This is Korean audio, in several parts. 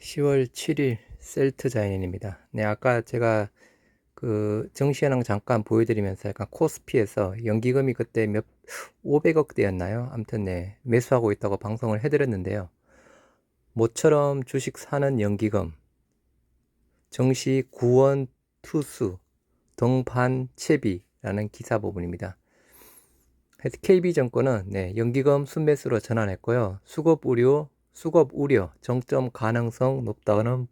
10월 7일 셀트 자연인입니다. 네, 아까 제가 그 정시현황 잠깐 보여드리면서 약간 코스피에서 연기금이 그때 몇 500억대였나요? 아무튼 네, 매수하고 있다고 방송을 해드렸는데요. 모처럼 주식 사는 연기금, 정시 구원 투수, 동반 채비라는 기사 부분입니다. KB증권은 네, 연기금 순매수로 전환했고요. 수급 우려, 수급 우려, 정점 가능성 높다는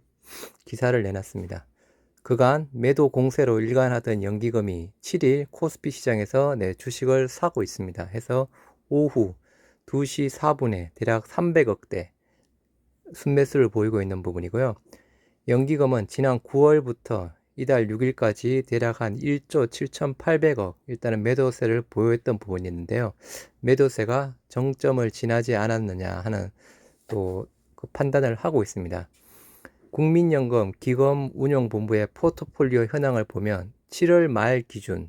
기사를 내놨습니다. 그간 매도 공세로 일관하던 연기금이 7일 코스피 시장에서 네, 주식을 사고 있습니다. 해서 오후 2시 4분에 대략 300억대 순매수를 보이고 있는 부분이고요. 연기금은 지난 9월부터 이달 6일까지 대략 한 1조 7,800억 일단은 매도세를 보였던 부분이 있는데요. 매도세가 정점을 지나지 않았느냐 하는 또 그 판단을 하고 있습니다. 국민연금 기금 운용본부의 포트폴리오 현황을 보면 7월 말 기준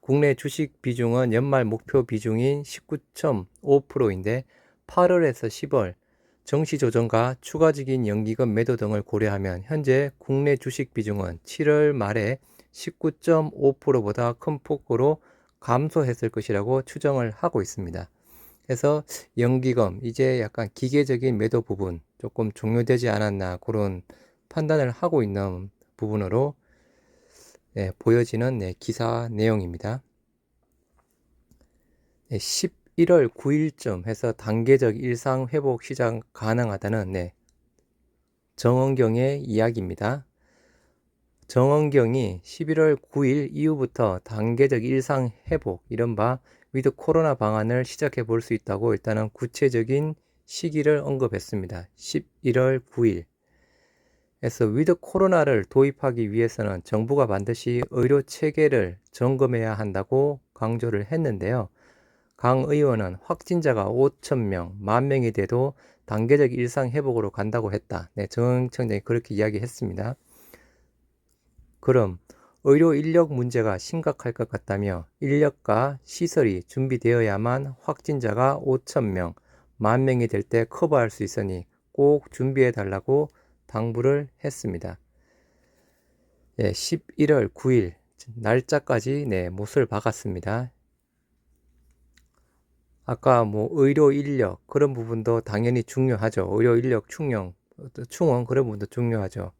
국내 주식 비중은 연말 목표 비중인 19.5%인데 8월에서 10월 정시 조정과 추가적인 연기금 매도 등을 고려하면 현재 국내 주식 비중은 7월 말에 19.5%보다 큰 폭으로 감소했을 것이라고 추정을 하고 있습니다. 그래서 연기금 이제 약간 기계적인 매도 부분 조금 종료되지 않았나 그런 판단을 하고 있는 부분으로 네, 보여지는 네, 기사 내용입니다. 네, 11월 9일쯤 해서 단계적 일상 회복 시작 가능하다는 네, 정원경의 이야기입니다. 정원경이 11월 9일 이후부터 단계적 일상 회복, 이른바 위드 코로나 방안을 시작해 볼 수 있다고 일단은 구체적인 시기를 언급했습니다. 11월 9일. 에서 위드 코로나를 도입하기 위해서는 정부가 반드시 의료 체계를 점검해야 한다고 강조를 했는데요. 강 의원은 확진자가 5천 명, 만 명이 돼도 단계적 일상 회복으로 간다고 했다. 네, 정청장이 그렇게 이야기했습니다. 그럼 의료 인력 문제가 심각할 것 같다며 인력과 시설이 준비되어야만 확진자가 5천 명, 만 명이 될 때 커버할 수 있으니 꼭 준비해 달라고 당부를 했습니다. 예, 11월 9일 날짜까지 네, 못을 박았습니다. 아까 뭐 의료 인력 그런 부분도 당연히 중요하죠. 의료 인력 충용, 충원 그런 부분도 중요하죠.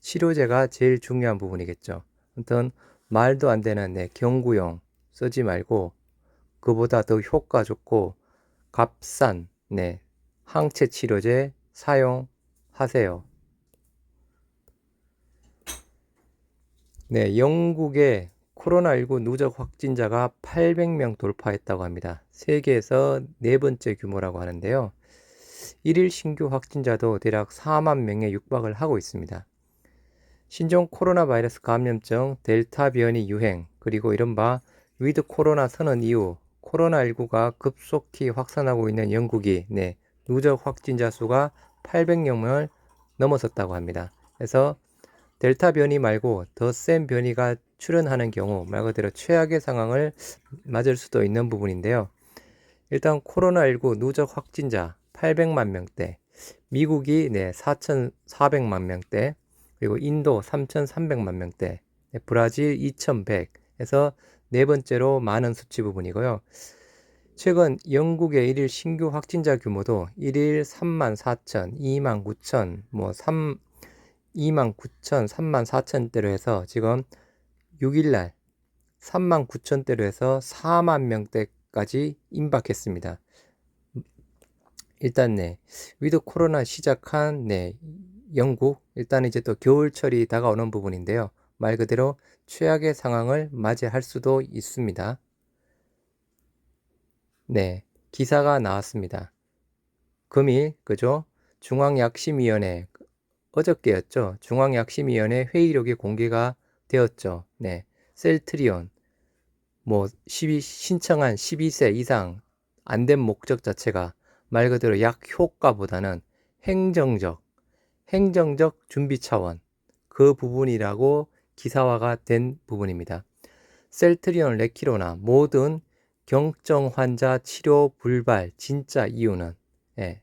치료제가 제일 중요한 부분이겠죠. 아무튼 말도 안 되는 네, 경구용 쓰지 말고 그보다 더 효과 좋고 값싼 네, 항체 치료제 사용하세요. 네, 영국의 코로나19 누적 확진자가 800명 돌파했다고 합니다. 세계에서 네 번째 규모라고 하는데요. 1일 신규 확진자도 대략 4만 명에 육박을 하고 있습니다. 신종 코로나 바이러스 감염증 델타 변이 유행 그리고 이른바 위드 코로나 선언 이후 코로나19가 급속히 확산하고 있는 영국이 네, 누적 확진자 수가 800명을 넘어섰다고 합니다. 그래서 델타 변이 말고 더 센 변이가 출현하는 경우 말 그대로 최악의 상황을 맞을 수도 있는 부분인데요. 일단 코로나19 누적 확진자 800만 명대, 미국이 네 4,400만 명대, 그리고 인도 3,300만 명대, 네, 브라질 2,100에서 네 번째로 많은 수치 부분이고요. 최근 영국의 일일 신규 확진자 규모도 1일 3만 4천, 2만 9천, 뭐 3, 2만 9천, 3만 4천대로 해서 지금 6일날 3만 9천대로 해서 4만 명대까지 임박했습니다. 일단 네 위드 코로나 시작한 네 영국 일단 이제 또 겨울철이 다가오는 부분인데요. 말 그대로 최악의 상황을 맞이할 수도 있습니다. 네 기사가 나왔습니다. 금일 그죠? 중앙약심위원회 어저께였죠. 중앙약심위원회 회의록이 공개가 되었죠. 네. 셀트리온 뭐 12, 신청한 12세 이상 안 된 목적 자체가 말 그대로 약 효과보다는 행정적 행정적 준비 차원 그 부분이라고 기사화가 된 부분입니다. 셀트리온 레키로나 모든 경증 환자 치료 불발 진짜 이유는 예,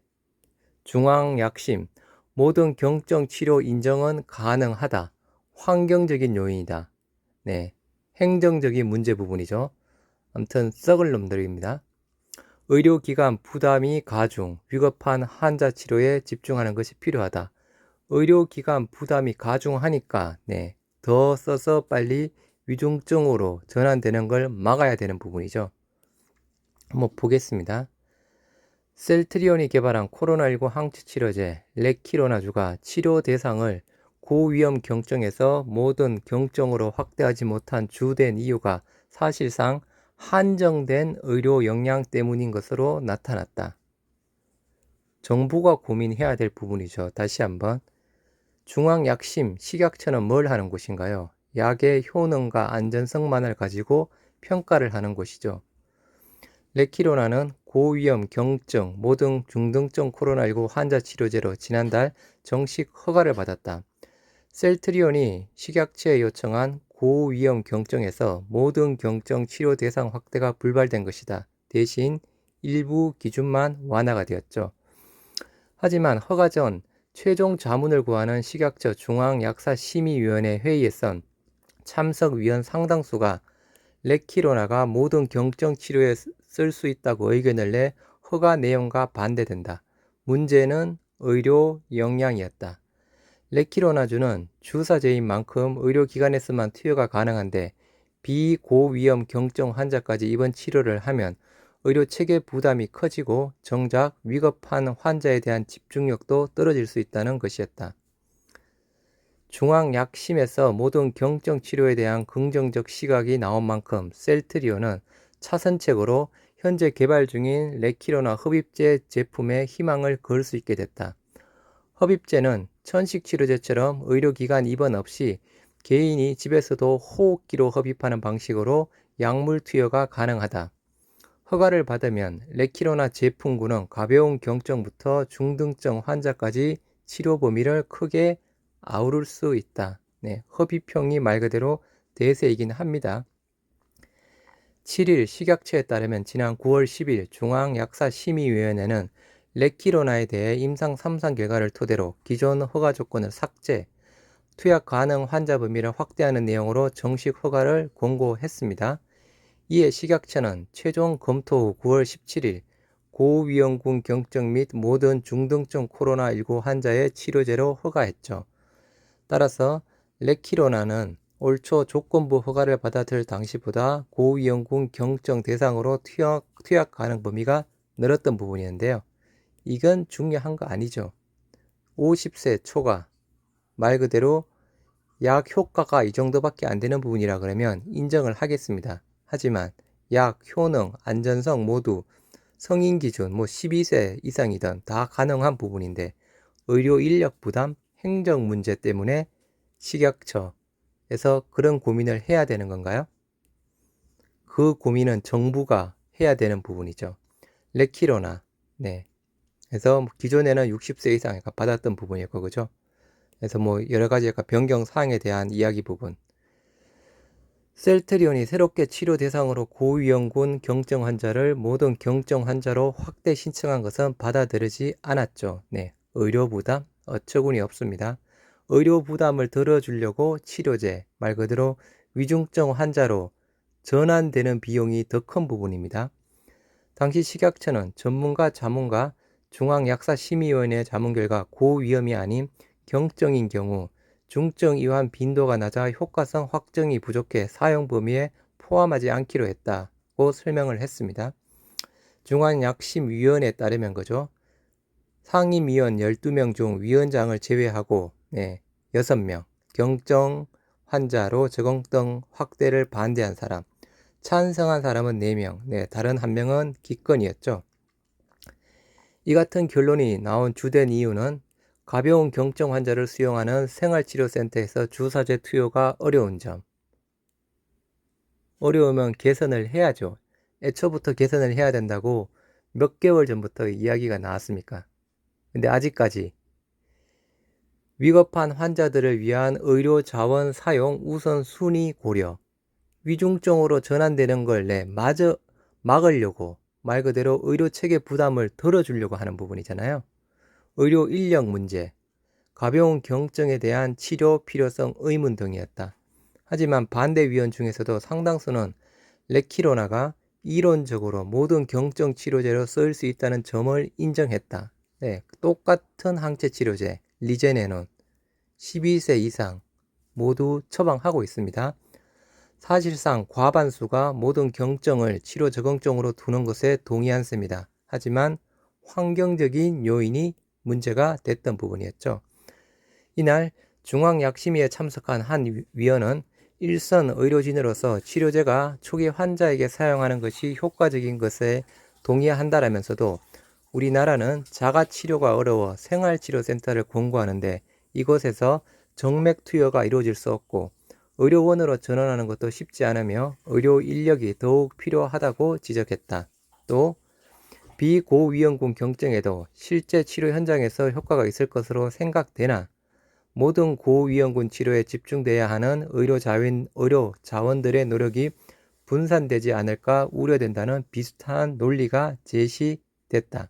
중앙약심 모든 경정 치료 인정은 가능하다. 환경적인 요인이다. 네. 행정적인 문제 부분이죠. 아무튼 썩을 놈들입니다. 의료기관 부담이 가중, 위급한 환자 치료에 집중하는 것이 필요하다. 의료기관 부담이 가중하니까 네, 더 써서 빨리 위중증으로 전환되는 걸 막아야 되는 부분이죠. 한번 보겠습니다. 셀트리온이 개발한 코로나19 항체 치료제 레키로나주가 치료 대상을 고위험 경증에서 모든 경증으로 확대하지 못한 주된 이유가 사실상 한정된 의료 역량 때문인 것으로 나타났다. 정부가 고민해야 될 부분이죠. 다시 한번. 중앙약심, 식약처는 뭘 하는 곳인가요? 약의 효능과 안전성만을 가지고 평가를 하는 곳이죠. 레키로나는 고위험 경증, 모든 중등증 코로나19 환자 치료제로 지난달 정식 허가를 받았다. 셀트리온이 식약처에 요청한 고위험 경증에서 모든 경증 치료 대상 확대가 불발된 것이다. 대신 일부 기준만 완화가 되었죠. 하지만 허가 전 최종 자문을 구하는 식약처 중앙약사심의위원회 회의에선 참석 위원 상당수가 레키로나가 모든 경증 치료에 쓸 수 있다고 의견을 내 허가 내용과 반대된다. 문제는 의료 역량이었다. 레키로나주는 주사제인 만큼 의료기관에서만 투여가 가능한데 비고위험 경증 환자까지 입원 치료를 하면 의료 체계 부담이 커지고 정작 위급한 환자에 대한 집중력도 떨어질 수 있다는 것이었다. 중앙약심에서 모든 경증 치료에 대한 긍정적 시각이 나온 만큼 셀트리온은 차선책으로 현재 개발 중인 레키로나 흡입제 제품에 희망을 걸 수 있게 됐다. 흡입제는 천식 치료제처럼 의료기관 입원 없이 개인이 집에서도 호흡기로 흡입하는 방식으로 약물 투여가 가능하다. 허가를 받으면 레키로나 제품군은 가벼운 경증부터 중등증 환자까지 치료 범위를 크게 아우를 수 있다. 네, 흡입형이 말 그대로 대세이긴 합니다. 7일 식약처에 따르면 지난 9월 10일 중앙약사심의위원회는 레키로나에 대해 임상 3상 결과를 토대로 기존 허가 조건을 삭제, 투약 가능 환자 범위를 확대하는 내용으로 정식 허가를 권고했습니다. 이에 식약처는 최종 검토 후 9월 17일 고위험군 경증 및 모든 중등증 코로나19 환자의 치료제로 허가했죠. 따라서 레키로나는 올 초 조건부 허가를 받아들 당시보다 고위험군 경증 대상으로 투약, 투약 가능 범위가 늘었던 부분이었는데요. 이건 중요한 거 아니죠. 50세 초과 말 그대로 약 효과가 이 정도밖에 안 되는 부분이라 그러면 인정을 하겠습니다. 하지만 약, 효능, 안전성 모두 성인 기준 뭐 12세 이상이든 다 가능한 부분인데 의료 인력 부담, 행정 문제 때문에 식약처에서 그런 고민을 해야 되는 건가요? 그 고민은 정부가 해야 되는 부분이죠. 레키로나, 네. 그래서 뭐 기존에는 60세 이상 받았던 부분이었고, 그죠? 그래서 뭐 여러 가지 변경 사항에 대한 이야기 부분. 셀트리온이 새롭게 치료 대상으로 고위험군 경증 환자를 모든 경증 환자로 확대 신청한 것은 받아들이지 않았죠. 네. 의료 부담 어처구니 없습니다. 의료 부담을 덜어주려고 치료제, 말 그대로 위중증 환자로 전환되는 비용이 더 큰 부분입니다. 당시 식약처는 전문가 자문과 중앙약사심의위원회 자문 결과 고위험이 아닌 경증인 경우 중증 이완 빈도가 낮아 효과성 확정이 부족해 사용 범위에 포함하지 않기로 했다고 설명을 했습니다. 중앙약심위원회에 따르면 거죠. 상임위원 12명 중 위원장을 제외하고 네, 6명 경증 환자로 적응등 확대를 반대한 사람 찬성한 사람은 4명 네, 다른 한 명은 기권이었죠. 이 같은 결론이 나온 주된 이유는 가벼운 경증 환자를 수용하는 생활치료센터에서 주사제 투여가 어려운 점. 어려우면 개선을 해야죠. 애초부터 개선을 해야 된다고 몇 개월 전부터 이야기가 나왔습니까? 근데 아직까지 위급한 환자들을 위한 의료 자원 사용 우선 순위 고려, 위중증으로 전환되는 걸 내 마저 막으려고 말 그대로 의료 체계 부담을 덜어주려고 하는 부분이잖아요. 의료 인력 문제, 가벼운 경증에 대한 치료 필요성 의문 등이었다. 하지만 반대 위원 중에서도 상당수는 레키로나가 이론적으로 모든 경증 치료제로 쓰일 수 있다는 점을 인정했다. 네, 똑같은 항체 치료제 리제네논 12세 이상 모두 처방하고 있습니다. 사실상 과반수가 모든 경증을 치료 적응증으로 두는 것에 동의한습니다. 하지만 환경적인 요인이 문제가 됐던 부분이었죠. 이날 중앙약심위에 참석한 한 위원은 일선 의료진으로서 치료제가 초기 환자에게 사용하는 것이 효과적인 것에 동의한다라면서도 우리나라는 자가치료가 어려워 생활치료센터를 권고하는데 이곳에서 정맥 투여가 이루어질 수 없고 의료원으로 전환하는 것도 쉽지 않으며 의료 인력이 더욱 필요하다고 지적했다. 또 비고위험군 경증에도 실제 치료 현장에서 효과가 있을 것으로 생각되나 모든 고위험군 치료에 집중돼야 하는 의료 자원, 의료 자원들의 노력이 분산되지 않을까 우려된다는 비슷한 논리가 제시됐다.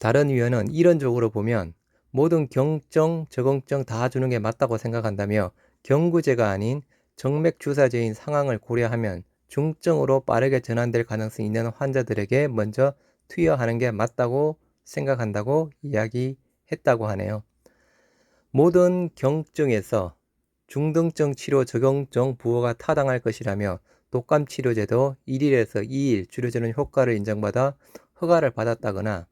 다른 위원은 이론적으로 보면 모든 경증, 적응증 다 주는 게 맞다고 생각한다며 경구제가 아닌 정맥 주사제인 상황을 고려하면 중증으로 빠르게 전환될 가능성이 있는 환자들에게 먼저 투여하는 게 맞다고 생각한다고 이야기했다고 하네요. 모든 경증에서 중등증 치료 적용증 부호가 타당할 것이라며 독감 치료제도 1일에서 2일 주료제는 효과를 인정받아 허가를 받았다거나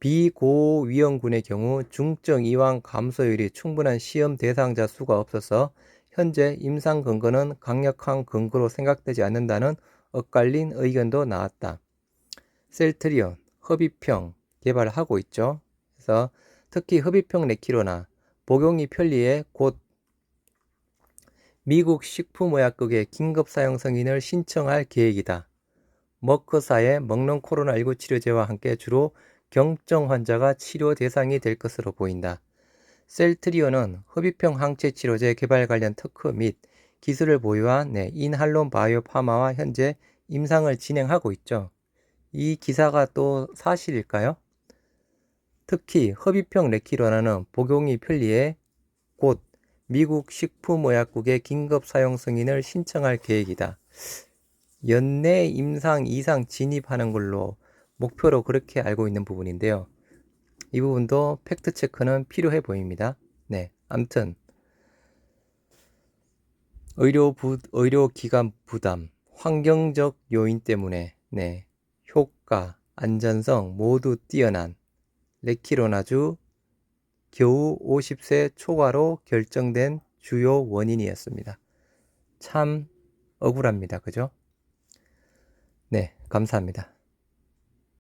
비고위험군의 경우 중증 이완 감소율이 충분한 시험 대상자 수가 없어서 현재 임상 근거는 강력한 근거로 생각되지 않는다는 엇갈린 의견도 나왔다. 셀트리온, 흡입형 개발을 하고 있죠. 그래서 특히 흡입형 레키로나 복용이 편리해 곧 미국 식품의약국에 긴급 사용 승인을 신청할 계획이다. 머크사의 먹는 코로나19 치료제와 함께 주로 경증 환자가 치료 대상이 될 것으로 보인다. 셀트리온은 흡입형 항체 치료제 개발 관련 특허 및 기술을 보유한 네, 인할론 바이오 파마와 현재 임상을 진행하고 있죠. 이 기사가 또 사실일까요? 특히 흡입형 레키로나는 복용이 편리해 곧 미국 식품의약국에 긴급 사용 승인을 신청할 계획이다. 연내 임상 이상 진입하는 걸로 목표로 그렇게 알고 있는 부분인데요. 이 부분도 팩트 체크는 필요해 보입니다. 네, 암튼 의료 부, 의료 기관 부담, 환경적 요인 때문에 네, 효과, 안전성 모두 뛰어난 레키로나주 겨우 50세 초과로 결정된 주요 원인이었습니다. 참 억울합니다. 그죠? 네, 감사합니다.